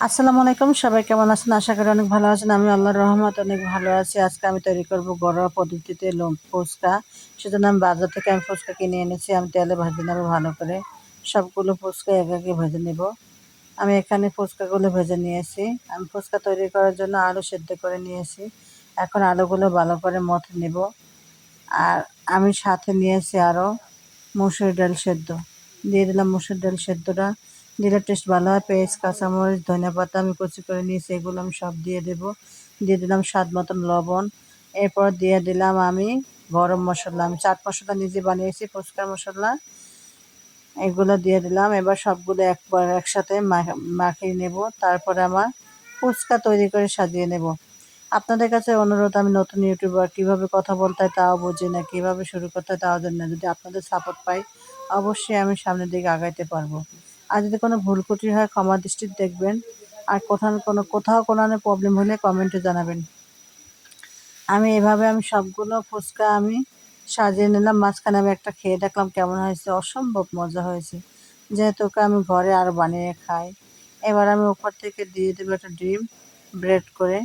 আসসালামু আলাইকুম, সবাই কেমন আছেন? আশা করি অনেক ভালো আছেন। আমি আল্লাহর রহমত, অনেক ভালো আছি। আজকে আমি তৈরি করব ঘরোয়া পদ্ধতিতে লোম ফুচকা। সেজন্য আমি বাজার থেকে আমি ফুচকা কিনে এনেছি। আমি তেলে ভেজে নেব ভালো করে। সবগুলো ফুচকা এক একে ভেজে নেব। আমি এখানে ফুচকাগুলো ভেজে নিয়েছি। আমি ফুচকা তৈরি করার জন্য আলু সেদ্ধ করে নিয়েছি। এখন আলুগুলো ভালো করে মথে নেব। আর আমি সাথে নিয়েছি আরও মুসুর ডাল সেদ্ধ। দিয়ে দিলাম মুসুর ডাল সেদ্ধটা। দিলে টেস্ট ভালো হয়, পেঁয়াজ, কাঁচামরিচ, ধনিয়া পাতা আমি কুচি করে নিয়েছি, এগুলো আমি সব দিয়ে দেব। দিয়ে দিলাম স্বাদ মতন লবণ। এরপর দিয়ে দিলাম আমি গরম মশলা। আমি চাট মশলা নিজে বানিয়েছি, ফুচকার মশলা। এগুলো দিয়ে দিলাম। এবার সবগুলো একবার একসাথে মাখিয়ে নেব। তারপরে আমার ফুচকা তৈরি করে সাজিয়ে নেব। আপনাদের কাছে অনুরোধ, আমি নতুন ইউটিউবার, কীভাবে কথা বলতে হয় তাও বুঝি না, কীভাবে শুরু করতে হয় তাও জানি না। যদি আপনাদের সাপোর্ট পাই, অবশ্যই আমি সামনের দিকে আগাইতে পারব। আর যদি কোনো ভুল ত্রুটি হয়, ক্ষমা দৃষ্টিতে দেখবেন। আর কোথাও কোনো কোথাও কোনো প্রবলেম হলে কমেন্টে জানাবেন। আমি এভাবে আমি সবগুলো ফুচকা আমি সাজিয়ে নিলাম। মাঝখানে আমি একটা খেয়ে দেখলাম কেমন হয়েছে। অসম্ভব মজা হয়েছে। যেহেতু ওকে আমি ঘরে আরও বানিয়ে খাই। এবার আমি ওপর থেকে দিয়ে দেবো একটা ডিম ব্রেড করে।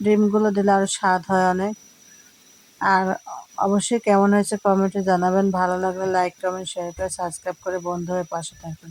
ডিমগুলো দিলে আরও স্বাদ হয় অনেক। আর অবশ্যই কেমন হয়েছে কমেন্টে জানাবেন। ভালো লাগলে লাইক কমেন্ট শেয়ার করে সাবস্ক্রাইব করে বন্ধু হয়ে পাশে থাকবেন